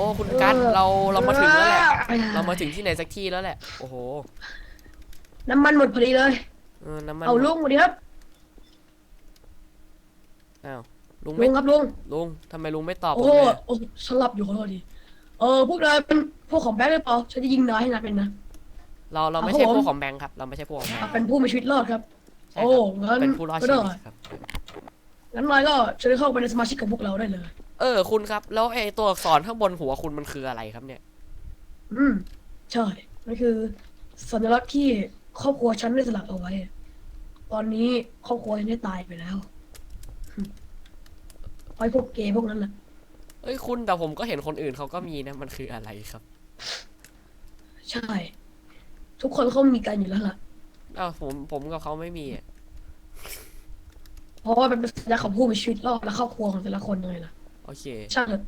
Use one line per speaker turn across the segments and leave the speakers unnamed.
อ้คุณกัสเราเรามาถึงแล้วแหละ
เออ
เรามาถึงที่ไหนสักที่แล้วแหละโอ้โห
น้ำมันหมดพอดีเลย
เออน้ำมัน
เอาลุงสวัสดีครับ
อ้าวลุง
ลุ
ไม่
งครับลุง
ลุงทำไมลุงไม่ตอบผ
โอ้
มเลย
โอ้ฉันหลับอยู่ขอโทษดีเออพวกนายเป็นพวกของแบงค์หรือเปล่าฉันจะยิงนายให้นายเป็นนะ
เราเราไม่
ครับ
ใช่
ผม
พวกของแบงค์ครับเราไม่ใช่พวกของแบง
อะ
ค์
เป็นผู้มีชีวิตรอดครับ
ใช่
โอ้
ครับ
งั้น
เป็นผู้รอด
ก็
ชี
ได้
วิตครับ
งั้นนายก็เชิญเข้าไปในสมาชิกของพวกเราได้เลย
เออ คุณครับ แล้วไอ้ตัวอักษรข้างบนหัวคุณมันคืออะไรครับเนี่ย
อืมใช่นั่นคือ สัญลักษณ์ที่ครอบครัวฉันได้สลักเอาไว้ ตอนนี้ครอบครัวฉันได้ตายไปแล้วอืมไอ้พวกเกย์พวกนั้นแหละ
เอ้ยคุณแต่ผมก็เห็นคนอื่นเขาก็มีนะ มันคืออะไรครับ
ใช่ ทุกคนเขามีกันอยู่แล้วล่ะ
อ้าวผมผมกับเขาไม่มีอะ
เพราะว่ามันเป็นสัญลักษณ์ของผู้มีชีวิตรอดและครอบครัวของแต่ละคนยังไงล่ะ
โอเค
ช่างเถอะ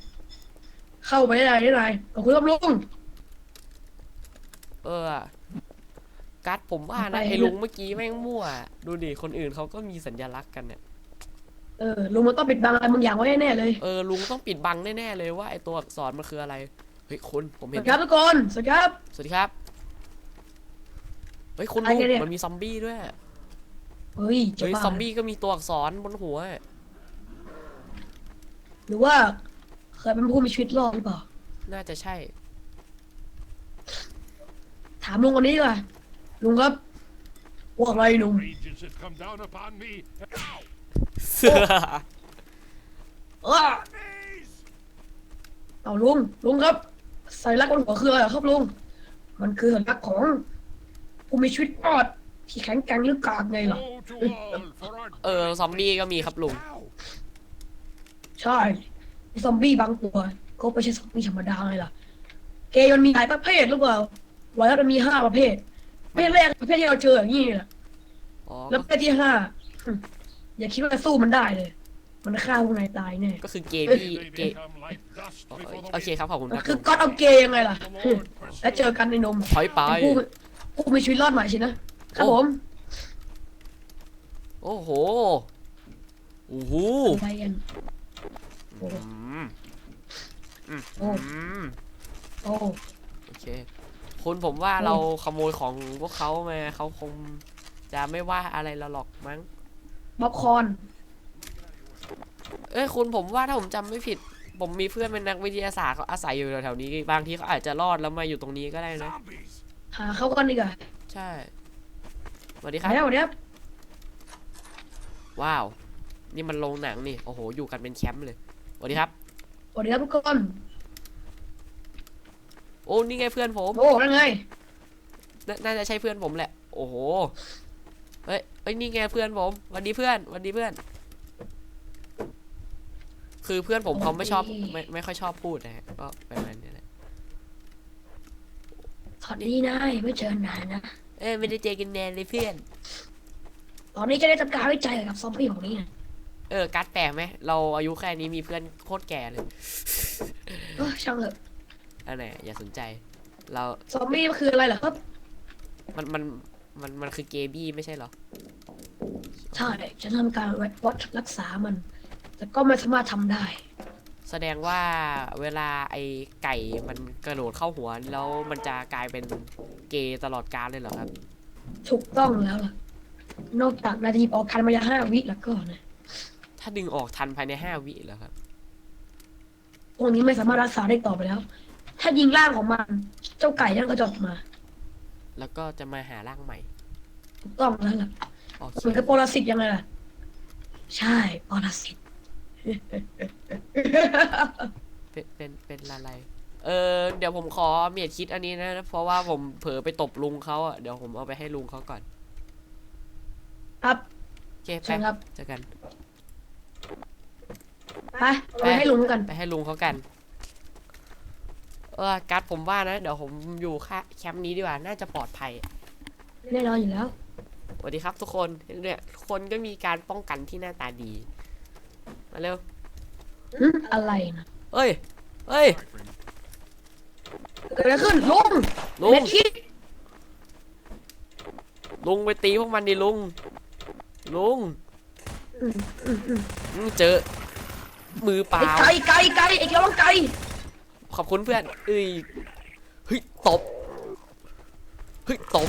เข้าไปได้ได้ไรขอบคุณครับลุง
เออ กัสผมว่า
ไป
นะ
เถอะ
ไอ้ลุงเมื่อกี้แม่งมั่ว ดูดิ คนอื่นเขาก็มีสัญลักษณ์กันเนี่ย
เออลุงมันต้องปิดบังอะไรบางอย่างไว้แน่ๆเลย
เออ ลุงต้องปิดบังแน่ ๆ เลยว่าไอ้ตัวอักษรมันคืออะไร เฮ้ยคุณผม
ส
เห็
วัน สดีครับทุกคนสวัสดีครับ
สวัสดีครับ เฮ้ยคุณ
อะไร
ลุง
กันเนี่ย
มันมีซอมบี้ด้วย
เฮ้ยจะ
เฮ้ย
บ้า
ซอมบี้ก็มีตัวอักษรบนหัว
ห รือว่าเคยเป็นผู้มีชีวิตรอดหรือเปล่า
น่าจะใช่
ถามลุงคนนี้ดีกว่าลุงครับว่าอะไรลุง
Rangers have come down upon me. Ow!
เสื้อ
เออเอาลุงลุงครับสัญลักษณ์บนหัวคืออะไรเหรอครับลุงมันคือสัญลักษณ์ของผู้มีชีวิตรอดที่แข็งแกร่งหรือกากไงล่ะ
Woe to all for our
เออ ซอมบี้ก็มีครับลุง
Ow!
ใช่มีซอมบี้บางตัวก็ไม่ใช่ซอมบี้ธรรมดาไงล่ะ เกย์มันมีหลายประเภทหรือเปล่าไวรัสมันมีห้าประเภทประเภทแรกประเภทที่เราเจออย่างนี้แหละ
อ๋อ
แล้วประเภทที่ห้าหึอย่าคิดว่าจะสู้มันได้เลย มันฆ่าพวกนายตายแน่
ก็คือเกย์บี้
They
เกย์
become like dust
โอ
before the
โอเคครับขอบคุณค
มัน
รับ
คือ
ลุง
ก็อดเอาเกย์ยังไงล่ะ
wind.
หึ
The Lord
แล้วเจอกันในนม
ถอยไป
เป็นผู้ผู้มีชีวิตรอดใหม่สินะครับ
โอ้
ผม
โอ้โห โอ้โห
อะไรกัน โอ้
อืมอืม
โอ้
อืม
โอ้
โอเค คุณผมว่า
โอ้
เราขโมยของพวกเขามาเขาคงจะไม่ว่าอะไรเราหรอกมั้ง
บ๊อบคอร์น
เอ้ยคุณผมว่าถ้าผมจำไม่ผิด ผมมีเพื่อนเป็นนักวิทยาศาสตร์เขาอาศัยอยู่แถวๆนี้ บางทีเขาอาจจะรอดแล้วมาอยู่ตรงนี้ก็ได้นะ
zombies.
หาเข้ากันดีกว่า
ใช่สวัสดีค
ไป
รับ
แล้วเนี้ย
ว้าว นี่มันโรงหนังนี่ โอ้โห อยู่กันเป็นแคมป์เลยส วัสดีครับ
สวัสดีครับทุกคน
โอ้นี่ไงเพื่อนผม
โอ้นั่นไง
นาน่าจะใช่เพื่อนผมแหละ โอ้โหเฮ้ยเฮ้ยนี่ไงเพื่อนผมสวันดีเพื่อนสวันดีเพื่อน คือเพื่อนผมเขาไม่ชอบ
โอเค
ไม่ไม่ค่อยชอบพูดนะฮะก็ประมาณนี้แหละ
สวัสดีนายไม่เจอนานนะ
เอ้ยไม่ได้เจอกันแนนเลยเพื่อน
ตอนนี้จะได้ทำการวิจัยเกี่ยวกับซอมบี้ของนี้นะ
เออการ์ดแปลกไหมเราอายุแค่นี้มีเพื่อนโคตรแก่เลย
เออช่างเถอะ
อันไหนอย่าสนใจ เรา
ซอมบี้มันคืออะไรเหรอครับ
มันมันมันมันคือเกย์บี้ไม่ใช่เหรอ
ใช่ฉันทำการวัดรักษามัน แต่ก็ไม่สามารถทำได้
แสดงว่าเวลาไอ้ไก่มันกระโดดเข้าหัวแล้วมันจะกลายเป็นเกย์ตลอดกาลเลยเหรอครับ
ถูกต้องแล้วล่ะ นอกจากนาทีออกคันมายาห้าวิแล้วก็นะ
ถ้าดึงออกทันภายในห้าวิเหรอครับ
พวกนี้ไม่สามารถรักษาได้ต่อไปแล้ว ถ้ายิงร่างของมัน เจ้าไก่นั่นก็จะออกมา
แล้วก็จะมาหาร่างใหม่
ถูกต้องแล้วล่ะ
โอเค
เหมือนกับปรสิตยังไงล่ะ ใช่ปรสิต
เป็นเป็นเป็นอะไร เออเดี๋ยวผมขอเมียดคิดอันนี้นะ เพราะว่าผมเผลอไปตบลุงเขาอะเดี๋ยวผมเอาไปให้ลุงเขาก่อน
ครับ
โอเคไป
เชิญครับ
เจอกัน
ไปเราไปให้ลุงกัน
ไปให้ลุงเขากัน เออกัดผมว่านะ เดี๋ยวผมอยู่ค่าแคมป์นี้ดีกว่า น่าจะปลอดภัย
แน่นอนอยู่แล้ว
สวัสดีครับทุกคน เนี่ยทุกคนก็มีการป้องกันที่หน้าตาดี มาเร็ว
อืมอะไรนะ
เอ้ย เอ้ย
My friend.
เกิดอะไรขึ้นลุง
ลุง
เม็ดคิด
ลุงไปตีพวกมันดิลุง ลุง
อืมอืมอืม
อืมเจอ มือเปล่า
ไอ้ไก่ไก่ไก่ไอ้ระวังไก่
ขอบคุณเพื่อนเอ้ยเฮ้ยตบเฮ้ยตบ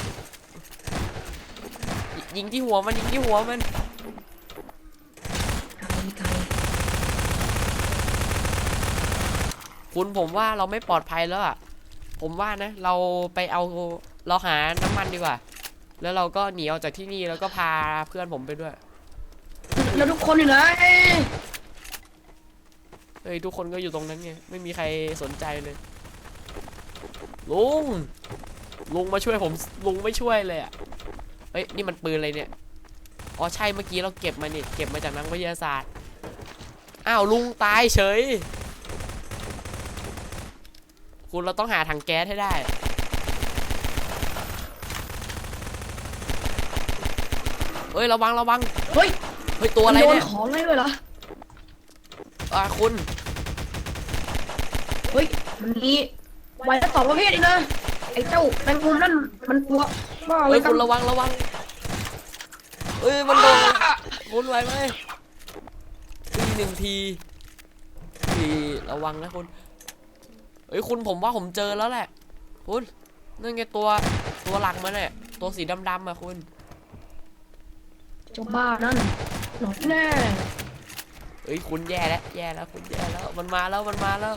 ยยิงที่หัวมันยิงที่หัวมัน
ไกลไกล
คุณผมว่าเราไม่ปลอดภัยแล้วอะผมว่านะ เราไปเอาเราหาน้ำมันดีกว่า แล้วเราก็หนีออกจากที่นี่แล้วก็พาเพื่อนผมไปด้วย
แล้วทุกคนอยู่ไหน
เฮ้ยทุกคนก็อยู่ตรงนั้นไงไม่มีใครสนใจเลยลุงลุงมาช่วยผมลุงไม่ช่วยเลยอะเฮ้ยนี่มันปืนอะไรเนี่ยอ๋อใช่เมื่อกี้เราเก็บมาเนี่ยเก็บมาจากนักวิทยาศาสตร์อ้าวลุงตายเฉย คุณเราต้องหาถังแก๊สให้ได้เฮ้ยระวังระวัง
เฮ้ย
เฮ้ยตัวอะไรเนี่ย
ของให้ด้วยเหรอ
อ่าคุณ
เฮ้ยมันมีไวรัสสองประเภทอีกนะไอ้เจ้าแมงมุมนั่นมันตัวบ้าเล
เฮ้ย
ย
คุณระวังระวังเอ้ยมันโดนคุณไหวไหมทีหนึ่งทีทีระวังนะคุณเอ้ยคุณผมว่าผมเจอแล้วแหละ คุณนั่นไงตัวตัวหลักมันเนี่ยตัวสีดำๆอะคุณ
เจ้าบ้านั่นหนอนแน่
เอ้ยคุณแย่แล้วแย่แล้วคุณแย่แล้วมันมาแล้วมันมาแล้ว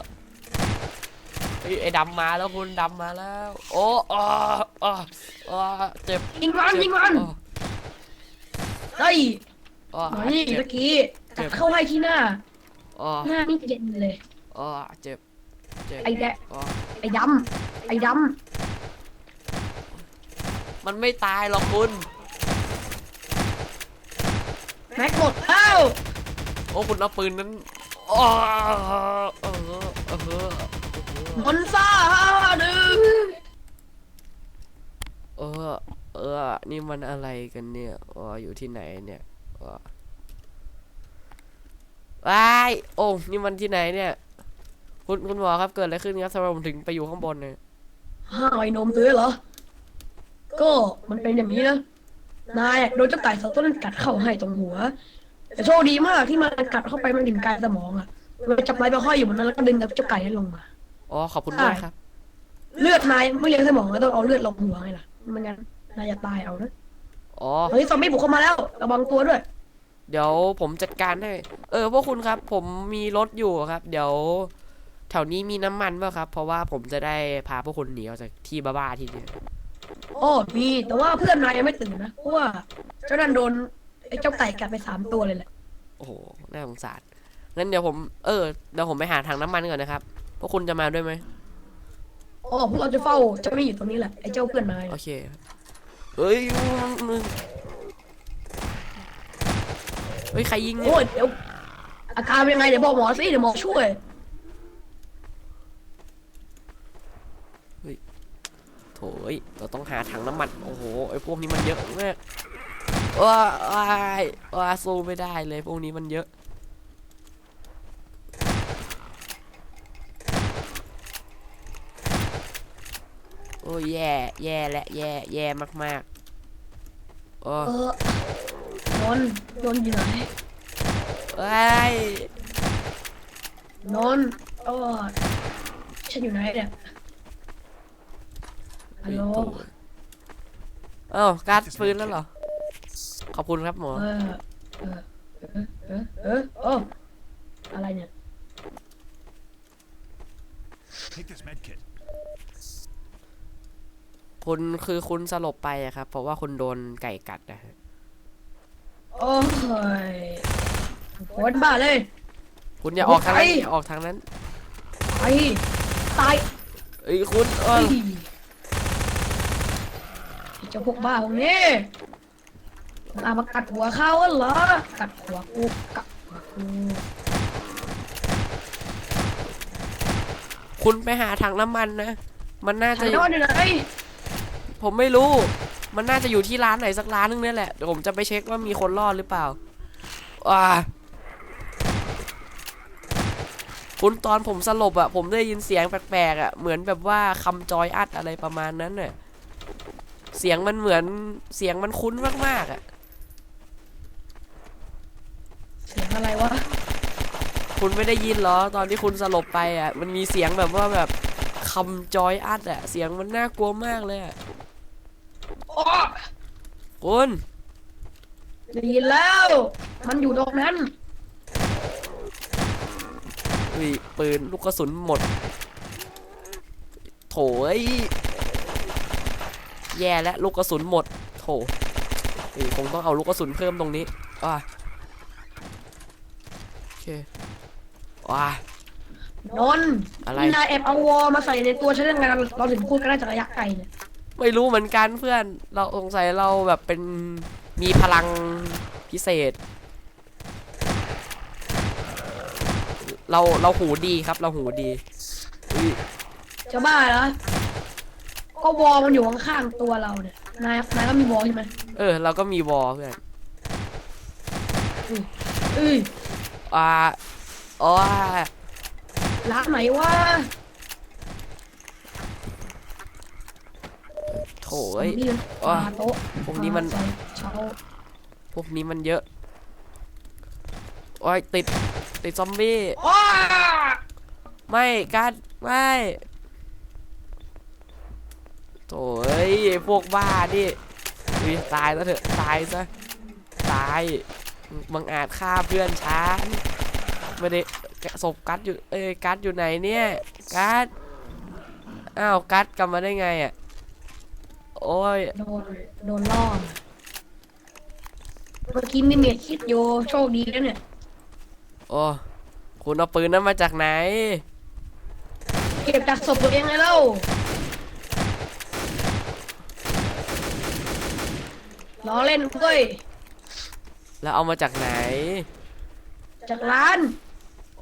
เฮ้ยไอ้ดำมาแล้วคุณดำมาแล้ว โอ้อ้ออ้ออ้อเจ็บ
ยิงมัน
เจ็บ
ยิงมัน
อ้อ
เฮ้ย
อ้อ
หนอนนี่
เจ็บ
เมื่อกี้กัดเข้าให้ที่หน้า
อ้อ
หน้านี่เย็นเลย
อ้อเจ็บเจ็บ
ไอ้แดะ
อ้อ
ไอ้ดำไอ้ด
มันไม่ตายหรอกคุณำ
แม็กหมดแล้ว
โอ้คุณเอาปืนนั้นอ้เออเออเออ
มอนซ่าห้าหนึ่ง
เออเออ นี่มันอะไรกันเนี่ยอ๋ออยู่ที่ไหนเนี่ยอ๋อว้ายโอ้นี่มันที่ไหนเนี่ย คุณคุณหมอครับเกิดอะไรขึ้นครับทำไมผมถึงไปอยู่ข้างบนเนี่ย
ห้าไอ้นมซื้อเหรอ ก็มันเป็นอย่างนี้นะ นายโดนเจ้าไก่สองต้นกัดเข้าให้ตรงหัว แต่โชคดีมากที่มันกัดเข้าไปมันถึงกายสมองอะเลยจับนายไปห้อยอยู่บนนั้นแล้วก็ดึงเจ้าไก่ให้ลงมา
อ๋อขอบคุณมากครับ
เลือดนายไม่เลี้ยงสมองก็ต้องเอาเลือดลงหัวไงล่ะไม่งั้นนายจะตายเอานะ
อ๋อ
เฮ้ยซอมบี้บุกเข้ามาแล้วระวังตัวด้วย
เดี๋ยวผมจัดการให้ เออพวกคุณครับ ผมมีรถอยู่ครับ เดี๋ยว แถวนี้มีน้ำมันเปล่าครับ เพราะว่าผมจะได้พาพวกคุณหนีออกจากที่บ้าๆที่นี่
โอ้มีแต่ว่าเพื่อนนายยังไม่ตื่นนะเพราะว่าเจ้านั่นโดน ไอ้เจ้าไก่กัดไปสามตัวเลยแหละ
โอ้โห น่าสงสาร งั้นเดี๋ยวผม เออ เดี๋ยวผมไปหาถังน้ำมันก่อนนะครับ พวกคุณจะมาด้วยไหม
โอ้พวกเราจะเฝ้าเจ้านี่อยู่ตรงนี้แหละ ไอ้เจ้าเพื่อนนาย
โอเคครับเฮ้ยมึงเฮ้ย ใครยิงเนี่ย
โอ้ยเดี๋ยวอาการเป็นยังไงเดี๋ยวบอกหมอสิเดี๋ยวหมอช่วย
โถยเราต้องหาถังน้ำมัน โอ้โห ไอ้พวกนี้มันเยอะมาก ว้าว้ายว้าสู้ไม่ได้เลยพวกนี้มันเยอะโอ้ยแย่แย่และแย่แย่มากๆโอ้
เออนนท์นนท์อยู่ไหน
เอ้ย
นนท์เออฉันอยู่ไหนเนี่ยฮัลโหล
เอ้าการ์ดฟื้นแล้วเหรอ ขอบคุณครับหมอ
เออเออเออเออเออเอออะไรเนี่ย
Take this med kit.
คุณคือคุณสลบไปอะครับ เพราะว่าคุณโดนไก่กัดนะฮะ
โอ้ยโหดบ้าเลย
คุณอย่าออกทางนั้น
ไอ้
อย่าออกทางนั้น
ไอ้ตาย
เอ้ยคุณเอ
เฮ้
อย
ไอ้เจ้าพวกบ้าพวกนี้ มามากัดหัวเขาเหรอ กัดหัวกูกัดหัวกู
คุณไปหาถังน้ำมันนะ มันน่า
ฉั
จะ
น
อยู่
โดนอยู่ไหน
ผมไม่รู้ มันน่าจะอยู่ที่ร้านไหนสักร้านนึงเนี่ยแหละ เดี๋ยวผมจะไปเช็คว่ามีคนรอดหรือเปล่า อ่า คุณตอนผมสลบอะผมได้ยินเสียงแปลกๆอะเหมือนแบบว่าคำจอยอัดอะไรประมาณนั้นน่ะเสียงมันเหมือนเสียงมันคุ้นมากๆอะ
เสียงอะไรวะ
คุณไม่ได้ยินเหรอ ตอนที่คุณสลบไปอะ มันมีเสียงแบบว่าแบบคำจอยอัดอะ เสียงมันน่ากลัวมากเลยอะ
โอ้
คุณ
ได้ยินแล้ว มันอยู่ตรงนั้น
อุ้ยปืนลูกกระสุนหมด โถเอ้ยแย่แล้วลูกกระสุนหมด โถอุ้ยคงต้องเอาลูกกระสุนเพิ่มตรงนี้อะโอเค ว้า
นนท์
อะไร
นายแอบเอาวอมาใส่ในตัวฉันยังไงเราถึงพูดกันได้จากระยะไกลเนี่ย
ไม่รู้เหมือนกันเพื่อน เราสงสัยเราแบบเป็นมีพลังพิเศษ เราเราหูดีครับเราหูดีอุ๊ย
จะบ้าเหรอก็วอมันอยู่ข้างๆตัวเราเนี่ย นายนายก็มีวอใช่ไหม
เออ เราก็มีวอลเพื่อน
เอ้ย
อ่าอ๋อ
ร้านไหนวะ
โถเอ้ย
นี่มัน
อะ
ปาโต๊ะ
พวกนี้มัน
ใส่เช้า
พวกนี้มันเยอะ โอ้ยติด ติดซอมบี้
อ้า
ไม่กัดไม่โถ่เอ้ยไอ้พวกบ้าดิอุ๊ยตายแล้วเถอะ ตายซะ ตาย บังอาจฆ่าเพื่อนฉันไม่ได้ศพกัดอยู่เอ้ยกัดอยู่ไหนเนี่ยกัดอ้าวกัดกลับมาได้ไงอะโอ้ย
โดนโดนล่อเมื่อกี้มีเมียคิดโยโชคดีแล้วเนี่ย
โอ้คุณเอาปืนนั้นมาจากไหน
เก็บจากศพตัวเองเลยเล่าล้อเล่นเว้ย
แล้วเอามาจากไหน
จากร้าน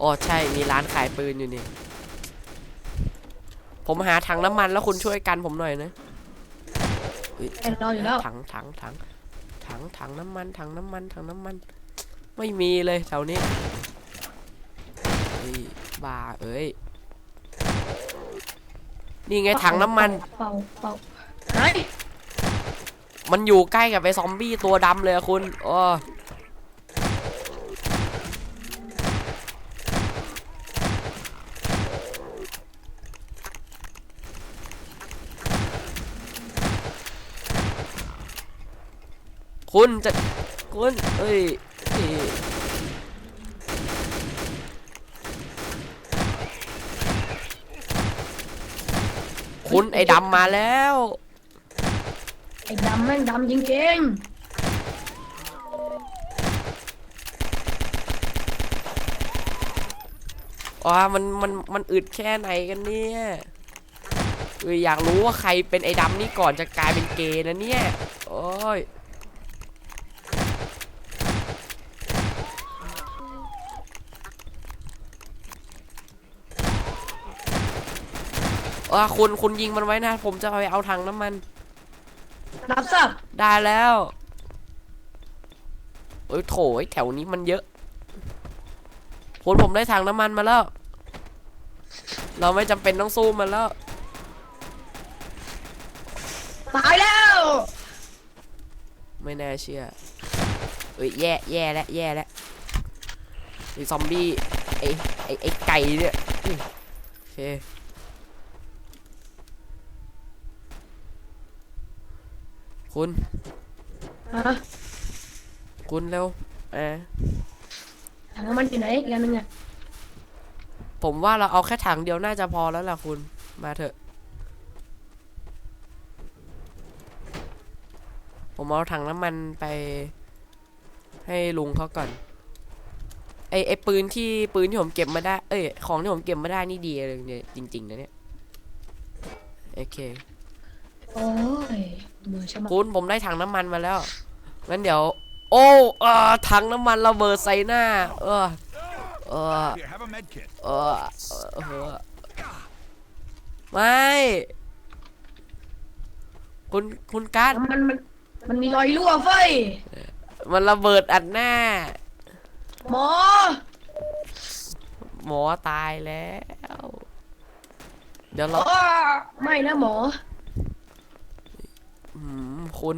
อ๋อใช่มีร้านขายปืนอยู่นี่ ผมหาถังน้ำมันแล้วคุณช่วยกันผมหน่อยนะอุ๊ย
แอนรออยู่แล้ว
ถังถังถังถังถังน้ำมันถังน้ำมันถังน้ำมัน ไม่มีเลยแถวนี้เฮ้ยบ้าเอ้ยนี่ไงถังน้ำมัน
เป่าเป่าไหน
มันอยู่ใกล้กับไอ้ซอมบี้ตัวดำเลยอะคุณอ๋อ คุณจะคุณเอ้ยเอ้ยคุณไอ้ดำมาแล้ว
ไอ้ดำแม่งดำจริง
ว่ามันมันมันอึดแค่ไหนกันเนี่ยเอยอยากรู้ว่าใครเป็นไอ้ดำนี่ก่อนจะกลายเป็นเกย์นะเนี่ย โอ้ย ว่าคุณคุณยิงมันไว้นะ ผมจะไปเอาถังน้ำมัน
ๆรับทราบ
ได้แล้วเอ้ยโถยแถวนี้มันเยอะคุณผมได้ถังน้ำมันมาแล้ว เราไม่จำเป็นต้องสู้มันแล้ว
ตายแล้ว
ไม่น่าเชื่อเอ้ยแย่แย่แล้วแย่แล้วไอ้ซอมบี้ไอ้ไอ้ไอ้ไก่เนี่ยอื้อโอเค คุณ
ฮะ
คุณเร็วอ่า
ถังน้ำมันอยู่ไหนอีกอันหนึงอะ
ผมว่าเราเอาแค่ถังเดียวน่าจะพอแล้วล่ะคุณมาเถอะ ผมเอาถังน้ำมันไป ให้ลุงเขาก่อนไอไอปืนที่ปืนที่ผมเก็บมาได้ เอ้ยของที่ผมเก็บมาได้นี่ดีเลยเนี่ยจริงๆนะเนี่ยโอเค
โอ้ยเหมือนชะมัด
คุณผมได้ถังน้ำมันมาแล้ว งั้นเดี๋ยว โอ้เออถังน้ำมันระเบิดใส่หน้า เออ เออ
Here, have a med kit.
เออเออไม่ คุณ คุณการ์ด
น้ำมันมันมันมีรอยรั่วเฟ้ย
มันระเบิดอัดหน้า
หมอ
หมอตายแล้ว เดี๋ยวเรา
อ้าไม่นะหมอ
อืม คุณ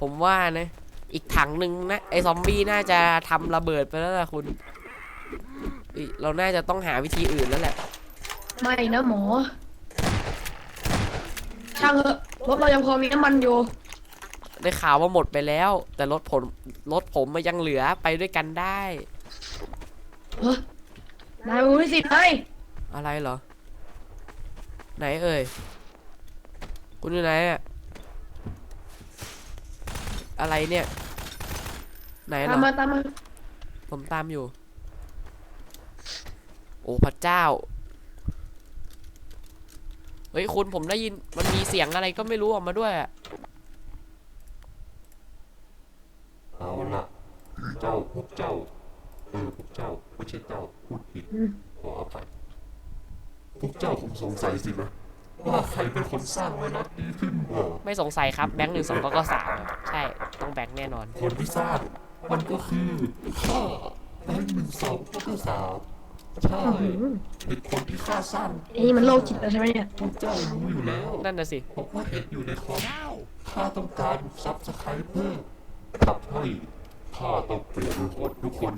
ผมว่านะ อีกถังหนึ่งนะ ไอซอมบี้น่าจะทำระเบิดไปแล้วล่ะคุณเอ้ยเราน่าจะต้องหาวิธีอื่นแล้วแหละ
ไม่นะหมอ ช่างเถอะรถเรายังพอมีน้ำมันอยู่
ได้ข่าวว่าหมดไปแล้ว แต่รถผมรถผมมันยังเหลือไปด้วยกันได้
เฮ้ยนายรู้ที่สิไหม
อะไรเหรอ ไหนเอ่ย คุณอยู่ไหนอะ อะไรเนี่ย ไหนเหร
ตา
อ
มมาตามมา
ผมตามอยู่ โอ้พระเจ้า เฮ้ยคุณผมได้ยินมันมีเสียงอะไรก็ไม่รู้ออกมาด้วยอะ
เอาละเจ้าพวกเจ้าเออพวกเจ้าไม่ใช่เจ้าพูดผิดขออภัยพวกเจ้าคงสงสัยสินะว่าใครเป็นคนสร้างไวรัสนี้ขึ้นมา
ไม่สงสัยครับแบงค์หนึ่งสองก็ก็สามใช่ต้อง แบงค์แน่นอน
คนที่สร้างมันก็คือข้าแบงค์หนึ่งสองก็สามใช่เป็นคนที่ข้าสร้าง
ไอ้นี่มันโรคจิตแล้วใช่ไหมเนี่ย
พวกเจ้ารู้อยู่แล้ว
นั่นน่ะสิ
ผมว่าเห็นอยู่ในคอมข้าต้องการซับสไครเพิ่มทำให้ข้าต้องเปลี่ยนคนทุกคน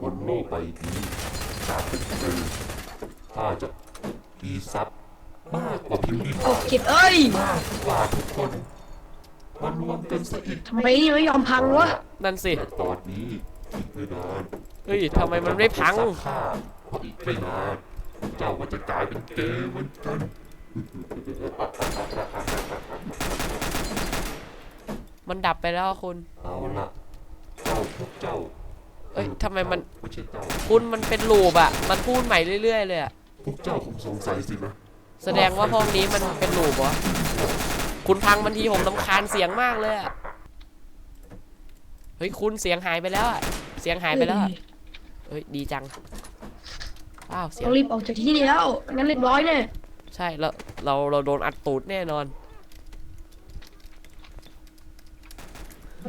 บนโลกใบนี้จากเป็นคือข้าจะมีทรัพย์มากกว่าพิมพ์ริ
โร
พา
ค
ย
จิตเอ้ย
มากกว่าทุกคน มารวมกันซะอีก
ทำไมนี่ไม่ยอมพังวะ
นั่นสิ
แต่ตอนนี้อีกไม่นาน
เฮ้ยทำไมมันไม่พัง
ซับข้าเพราะอีกไม่นานเจ้าก็จะกลายเป็นเกย์เหมือนกัน
มันดับไปแล้วคุณ
เอาละเจ้าพวกเจ้า
เอ้ยทำไมมัน
ไม่ใช่เจ้า
คุณมันเป็นลูปอะมันพูดใหม่เรื่อยๆเลยอะ
พวกเจ้าคงสงสัยสินะ
แสดงว่าห้องนี้มันเป็นลูปเหรอ คุณพังมันทีผมลำคาญเสียงมากเลยอะเฮ้ยคุณเสียงหายไปแล้วอะเสียงหายไปแล้วอะเฮ้ยดีจังว้าวเสีย
ต้
ง
องรีบออกจากที่นี่แล้วงั้นเรียบร้อยแน่
ใช่แล้วเราเราโดนอัดตูดแน่นอน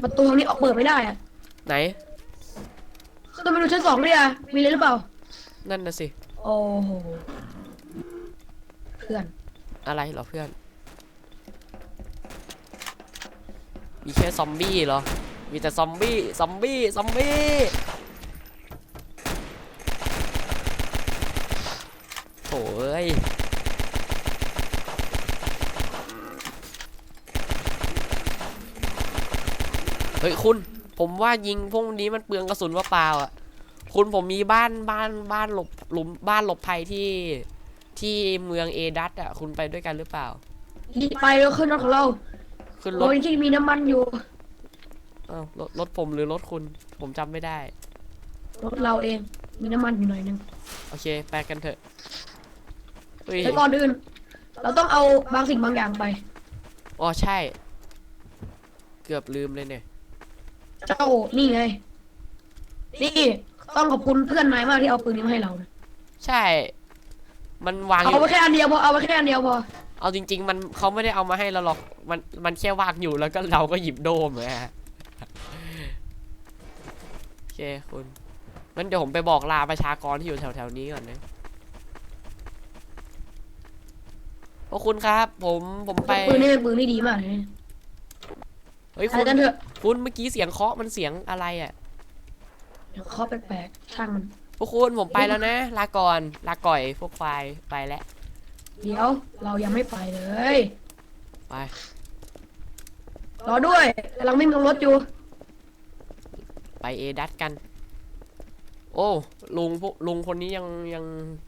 ประตูทางนี้ออกเปิดไม่ได้อะ
ไหน
ก็ต้องไปดูชั้นสองด้วยอะมีเลยหรือเปล่า
นั่นน่ะสิ
โอ้โหเพื่อน
อะไรเหรอเพื่อน มีแค่ซอมบี้เหรอ มีแต่ซอมบี้ ซอมบี้ ซอมบี้โถ่เอ้ยเฮ้ยคุณ ผมว่ายิงพวกนี้มันเปลืองกระสุนว่าเปล่าอะ คุณผมมีบ้านบ้านบ้านหลบหลุมบ้านหลบภัยที่ที่เมืองเอดัตอะ คุณไปด้วยกันหรือเปล่า
ไปแล้วขึ้นรถของเรา
ขึ้นร
ร
ถ
ถที่มีน้ำมันอยู่
อ้าวรถรถผมหรือรถคุณ ผมจำไม่ได้
รถเราเอง มีน้ำมันอยู่หน่อยนึง
โอเค ไปกันเถอะเฮ้ย
แต่ก่อนอื่น เราต้องเอาบางสิ่งบางอย่างไป
อ๋อใช่ เกือบลืมเลยเนี่ย
เจ้านี่ไง นี่ต้องขอบคุณเพื่อนนายมากที่เอาปืนนี้มาให้เรานะ
ใช่ มันวางอ
เอา
ยู่
ไว้แค่อันเดียวพอ เอาไว้แค่อันเดียวพอ
เอาจริง ๆ มันเขาไม่ได้เอามาให้เราหรอก มันมันแค่วางอยู่แล้วก็เราก็หยิบโดมเลยฮะโอเคคุณงั้นเดี๋ยวผมไปบอกลาประชากรที่อยู่แถวๆนี้ก่อนนะพวกคุณครับ ผมผมไป
ปืนนี่เป็นปืนที่ดีมากเลย
เฮ้ย
ไป
คุณ
กันเถอะ
คุณเมื่อกี้เสียงเคาะมันเสียงอะไรอะ
เดี๋ยวข้อแปลกๆช่างมัน
พวกคุณผมไปแล้วนะ ลาก่อน ลาก่อยพวกควายไปแล้ว
เดี๋ยวเรายังไม่ไปเลย
ไป
รอด้วยกำลังไม่มีรถอยู่
ไปเอดัตกัน โอ้ ลุงพวกลุงคนนี้ยังยัง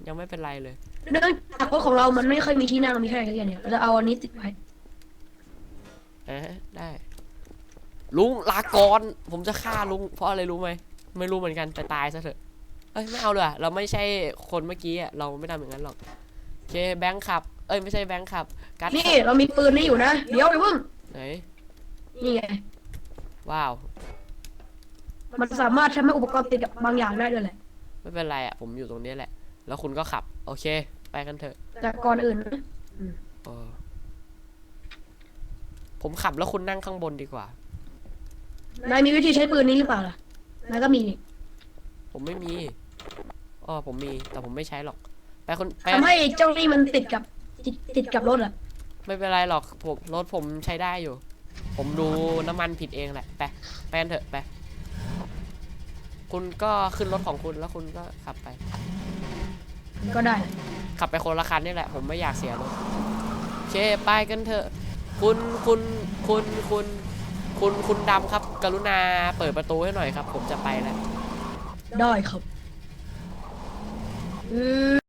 ยังไม่เป็นไรเลย
เนื่องจากรถของเรามันไม่ค่อยมีที่นั่งมีแค่แค่เนี้ยเราจะเอาอันนี้ติดไว้
เอ๊ะได้ ลุงลาก่อนผมจะฆ่าลุงเพราะอะไรรู้ไหม ไม่รู้เหมือนกันแต่ตายซะเถอะ เอ้ยไม่เอาเลยอะเราไม่ใช่คนเมื่อกี้อะเราไม่ทำอย่างนั้นหรอกโอ เคแบงค์ขับ เอ้ยไม่ใช่แบงค์ขับ กัด
นี่เรามีปืนนี่อยู่นะ เดี๋ยวไปเพิ่ง
ไหน
นี่ไง
ว้าว
มันสามารถทำให้อุปกรณ์ติดกับบางอย่างได้ด้วยแหละ
ไม่เป็นไรอะผมอยู่ตรงนี้แหละ แล้วคุณก็ขับ โอเค ไปกันเถอะ
แต่ก่อนอื่นนะ
เออผมขับแล้วคุณนั่งข้างบนดีกว่า
นายมีวิธีใช้ปืนนี้หรือเปล่าล่ะนายก็มีนี่
ผมไม่มีอ๋อผมมี แต่ผมไม่ใช้หรอกไป คนไป
ทำให้เจ้านี่มันติดกับติดติดกับรถอะ
ไม่เป็นไรหรอกผมรถผมใช้ได้อยู่ ผมดูน้ำมันผิดเองแหละ ไปไปกันเถอะไป คุณก็ขึ้นรถของคุณแล้วคุณก็ขับไป
ก็ได้
ขับไปคนละคันนี่แหละ ผมไม่อยากเสียรถโอเคไปกันเถอะ คุณคุณคุณคุณคุณคุณดำครับ กรุณาเปิดประตูให้หน่อยครับ ผมจะไปแล้ว
ได้ครับเออ